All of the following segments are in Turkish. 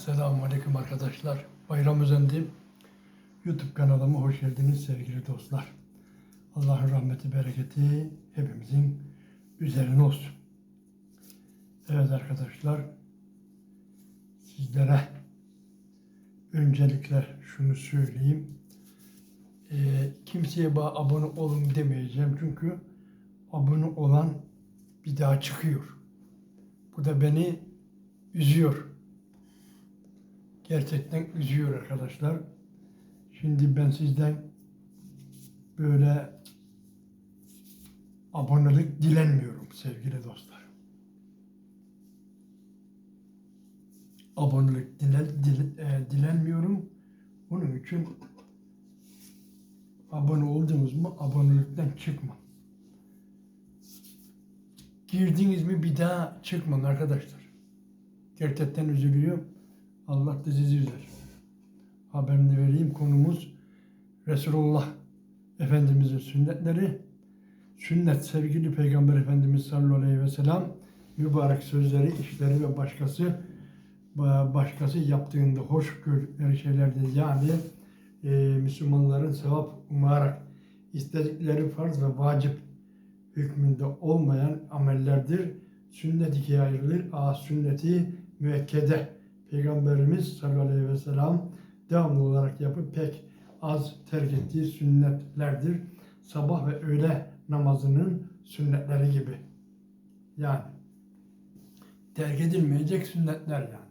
Selamun Aleyküm arkadaşlar. Bayram Özendi YouTube kanalıma hoş geldiniz sevgili dostlar. Allah'ın rahmeti, bereketi hepimizin üzerine olsun. Evet arkadaşlar, sizlere öncelikle şunu söyleyeyim. Ee, kimseye abone olun demeyeceğim çünkü abone olan bir daha çıkıyor. Bu da beni üzüyor. Gerçekten üzüyor arkadaşlar. Şimdi ben sizden böyle abonelik dilenmiyorum sevgili dostlar. Abonelik dilen, dil- e, dilenmiyorum. Bunun için abone oldunuz mu abonelikten çıkma. Girdiniz mi bir daha çıkmayın arkadaşlar. Gerçekten üzülüyor. Allah da sizi üzer. Haberini vereyim. Konumuz Resulullah Efendimizin sünnetleri. Sünnet sevgili Peygamber Efendimiz sallallahu aleyhi ve sellem mübarek sözleri, işleri ve başkası başkası yaptığında hoş gördükleri şeylerdir. Yani e, Müslümanların sevap umarak istedikleri farz ve vacip hükmünde olmayan amellerdir. Sünnet ikiye ayrılır. A sünneti müekkede. Peygamberimiz sallallahu aleyhi ve sellem devamlı olarak yapıp pek az terk ettiği sünnetlerdir. Sabah ve öğle namazının sünnetleri gibi. Yani terk edilmeyecek sünnetler yani.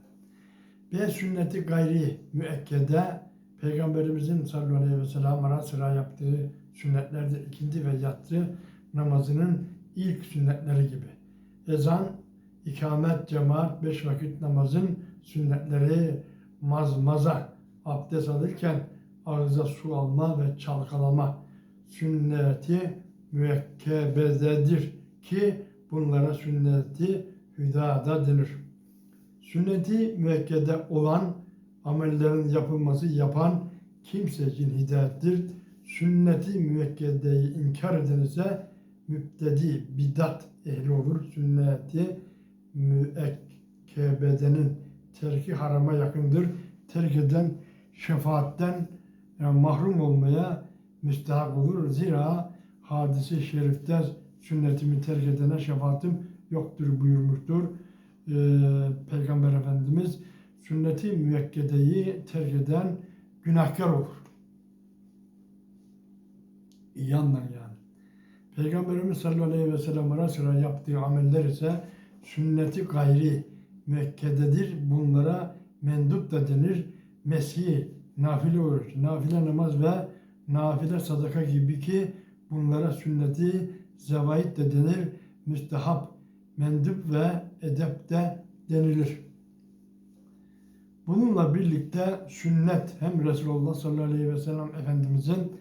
B sünneti gayri müekkede Peygamberimizin sallallahu aleyhi ve sellem ara sıra yaptığı sünnetlerdir. İkindi ve yatsı namazının ilk sünnetleri gibi. Ezan, ikamet, cemaat, beş vakit namazın sünnetleri mazmaza, abdest alırken ağza su alma ve çalkalama sünneti müekkebededir ki bunlara sünneti hüdada denir. Sünneti müekkede olan amellerin yapılması yapan kimse için hidayettir. Sünneti müekkedeyi inkar eden ise mübtedi, bidat ehli olur. Sünneti müekkebedenin terki harama yakındır. Terk eden şefaatten yani mahrum olmaya müstahak olur. Zira hadisi şerifte sünnetimi terk edene şefaatim yoktur buyurmuştur. Ee, Peygamber Efendimiz sünneti müekkedeyi terk eden günahkar olur. İyi anlar yani. Peygamberimiz sallallahu aleyhi ve sellem ara sıra yaptığı ameller ise sünneti gayri müekkededir. Bunlara mendup da denir. Mesih, nafile oruç, nafile namaz ve nafile sadaka gibi ki bunlara sünneti zevait de denir. Müstehap, mendup ve edep de denilir. Bununla birlikte sünnet hem Resulullah sallallahu aleyhi ve sellem Efendimizin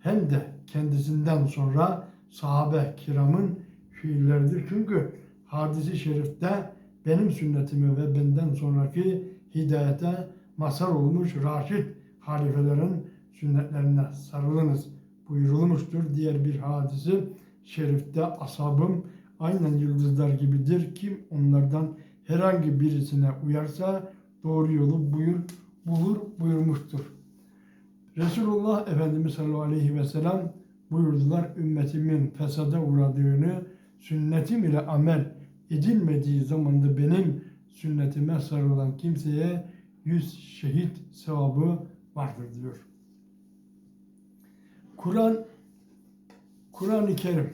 hem de kendisinden sonra sahabe kiramın fiilleridir. Çünkü hadisi şerifte benim sünnetimi ve benden sonraki hidayete mazhar olmuş raşit halifelerin sünnetlerine sarılınız buyurulmuştur. Diğer bir hadisi şerifte asabım aynen yıldızlar gibidir. Kim onlardan herhangi birisine uyarsa doğru yolu buyur, bulur buyurmuştur. Resulullah Efendimiz sallallahu aleyhi ve sellem buyurdular ümmetimin fesada uğradığını sünnetim ile amel edilmediği zamanda benim sünnetime sarılan kimseye yüz şehit sevabı vardır diyor. Kur'an Kur'an-ı Kerim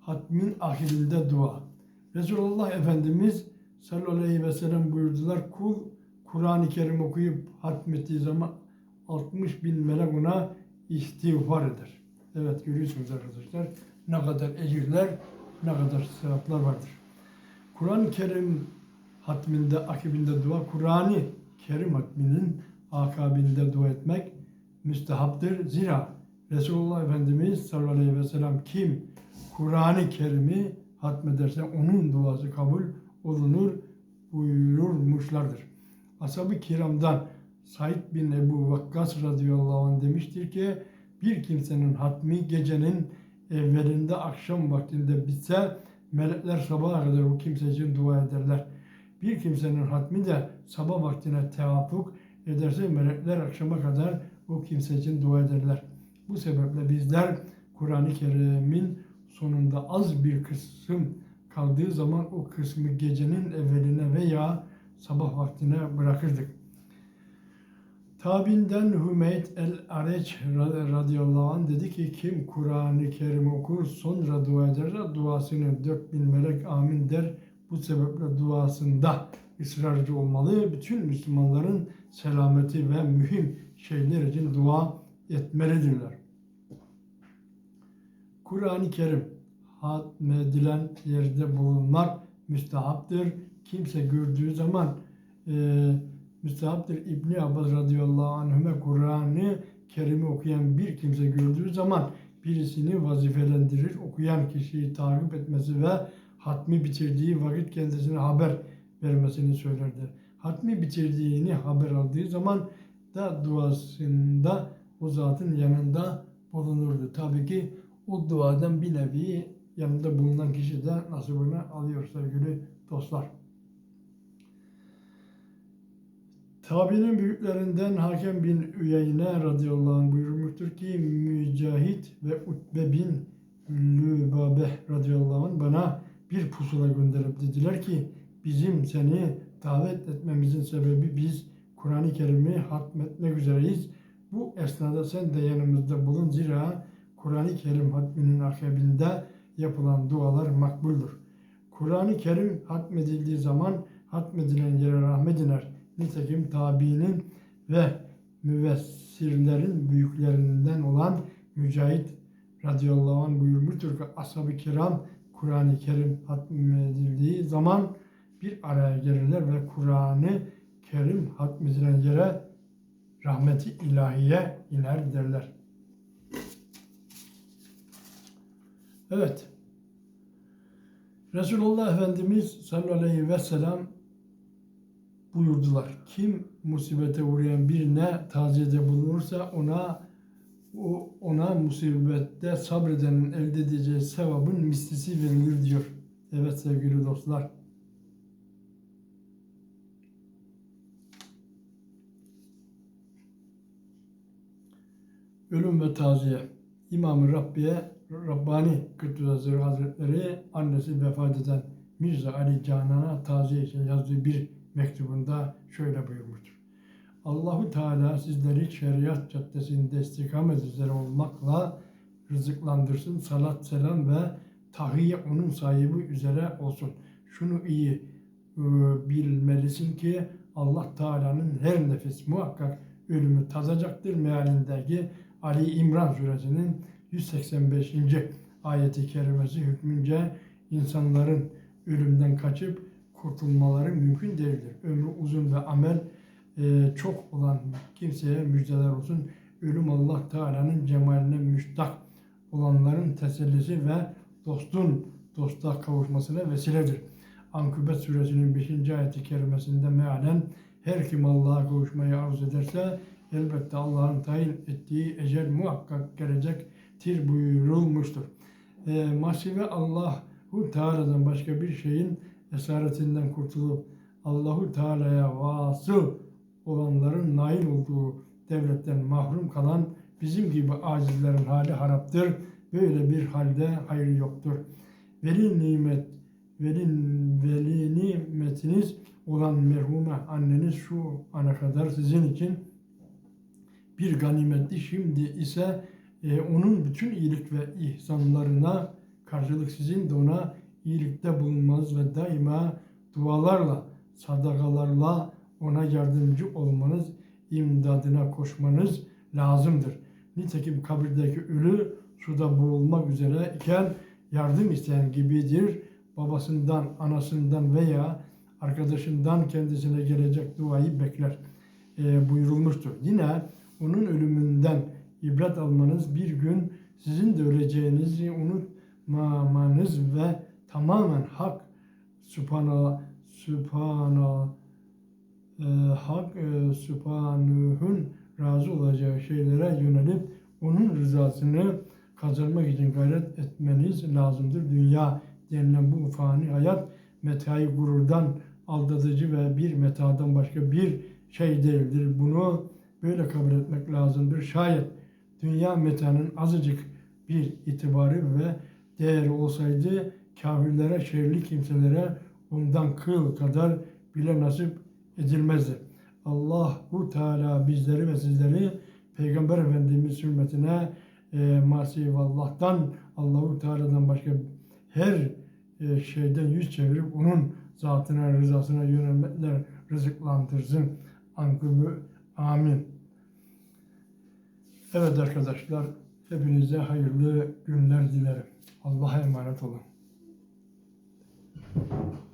hatmin ahirinde dua. Resulullah Efendimiz sallallahu aleyhi ve sellem buyurdular. Kul Kur'an-ı Kerim okuyup hatmettiği zaman 60 bin melek ona istiğfar eder. Evet görüyorsunuz arkadaşlar ne kadar ecirler, ne kadar sevaplar vardır. Kur'an-ı Kerim hatminde, akibinde dua, Kur'an-ı Kerim hatminin akabinde dua etmek müstehaptır. Zira Resulullah Efendimiz sallallahu aleyhi ve sellem kim Kur'an-ı Kerim'i hatmederse onun duası kabul olunur buyurmuşlardır. Ashab-ı kiramdan Said bin Ebu Vakkas radıyallahu anh demiştir ki bir kimsenin hatmi gecenin evvelinde akşam vaktinde bitse melekler sabaha kadar o kimse için dua ederler. Bir kimsenin hatmi de sabah vaktine tevafuk ederse melekler akşama kadar o kimse için dua ederler. Bu sebeple bizler Kur'an-ı Kerim'in sonunda az bir kısım kaldığı zaman o kısmı gecenin evveline veya sabah vaktine bırakırdık. Tabinden Hümeyt el-Areç radıyallahu anh dedi ki kim Kur'an-ı Kerim okur sonra dua ederse duasını 4000 melek amin der. Bu sebeple duasında ısrarcı olmalı. Bütün Müslümanların selameti ve mühim şeyler için dua etmelidirler. Kur'an-ı Kerim hatmedilen yerde bulunmak müstehaptır. Kimse gördüğü zaman e, müstehaptır. İbni Abbas radıyallahu anhüme Kur'an-ı Kerim'i okuyan bir kimse gördüğü zaman birisini vazifelendirir. Okuyan kişiyi takip etmesi ve hatmi bitirdiği vakit kendisine haber vermesini söylerdi. Hatmi bitirdiğini haber aldığı zaman da duasında o zatın yanında bulunurdu. Tabii ki o duadan bir nevi yanında bulunan kişi de nasibini alıyor sevgili dostlar. Tabi'nin büyüklerinden Hakem bin Üyeyne radıyallahu anh buyurmuştur ki Mücahit ve Utbe bin Lübabe radıyallahu anh bana bir pusula gönderip dediler ki bizim seni davet etmemizin sebebi biz Kur'an-ı Kerim'i hatmetmek üzereyiz. Bu esnada sen de yanımızda bulun zira Kur'an-ı Kerim hatminin akabinde yapılan dualar makbuldür. Kur'an-ı Kerim hatmedildiği zaman hatmedilen yere rahmet iner. Nitekim tabiinin ve müvessirlerin büyüklerinden olan Mücahit radıyallahu anh buyurmuştur ki ashab-ı kiram Kur'an-ı Kerim hatmedildiği zaman bir araya gelirler ve Kur'an-ı Kerim hatmedilen yere rahmeti ilahiye iner derler. Evet. Resulullah Efendimiz sallallahu aleyhi ve sellem buyurdular. Kim musibete uğrayan birine taziyede bulunursa ona o ona musibette sabredenin elde edeceği sevabın mislisi verilir diyor. Evet sevgili dostlar. Ölüm ve taziye. İmam-ı Rabbiye Rabbani Kıttüzü Hazretleri annesi vefat eden Mirza Ali Canan'a taziye için yazdığı bir mektubunda şöyle buyurmuştur. Allahu Teala sizleri şeriat caddesinde istikamet üzere olmakla rızıklandırsın. Salat, selam ve tahiyye onun sahibi üzere olsun. Şunu iyi e, bilmelisin ki Allah Teala'nın her nefis muhakkak ölümü tadacaktır mealindeki Ali İmran suresinin 185. ayeti kerimesi hükmünce insanların ölümden kaçıp kurtulmaları mümkün değildir. Ömrü uzun ve amel e, çok olan kimseye müjdeler olsun. Ölüm Allah Teala'nın cemaline müştak olanların tesellisi ve dostun dosta kavuşmasına vesiledir. Ankübet suresinin 5. ayeti kerimesinde mealen her kim Allah'a kavuşmayı arzu ederse elbette Allah'ın tayin ettiği ecel muhakkak gelecektir buyurulmuştur. E, masive Allahu Teala'dan başka bir şeyin esaretinden kurtulup Allahu Teala'ya vasıl olanların nail olduğu devletten mahrum kalan bizim gibi acizlerin hali haraptır. Böyle bir halde hayır yoktur. Veli nimet, veli, veli nimetiniz olan merhume anneniz şu ana kadar sizin için bir ganimetti. Şimdi ise e, onun bütün iyilik ve ihsanlarına karşılık sizin de ona iyilikte bulunmanız ve daima dualarla, sadakalarla ona yardımcı olmanız, imdadına koşmanız lazımdır. Nitekim kabirdeki ölü suda boğulmak üzere iken yardım isteyen gibidir. Babasından, anasından veya arkadaşından kendisine gelecek duayı bekler e, buyurulmuştur. Yine onun ölümünden ibret almanız bir gün sizin de öleceğinizi unutmamanız ve tamamen hak Sübhana Sübhana e, hak e, Sübhanuh'un razı olacağı şeylere yönelip onun rızasını kazanmak için gayret etmeniz lazımdır. Dünya denilen bu fani hayat metayı gururdan aldatıcı ve bir metadan başka bir şey değildir. Bunu böyle kabul etmek lazımdır. Şayet dünya metanın azıcık bir itibarı ve değeri olsaydı kafirlere, şerli kimselere ondan kıl kadar bile nasip edilmezdi. Allahu Teala bizleri ve sizleri Peygamber Efendimiz hürmetine e, masi Allah'tan Allahu Teala'dan başka her e, şeyden yüz çevirip onun zatına, rızasına yönelmekler rızıklandırsın. Ankıbı amin. Evet arkadaşlar, hepinize hayırlı günler dilerim. Allah'a emanet olun. Thank you.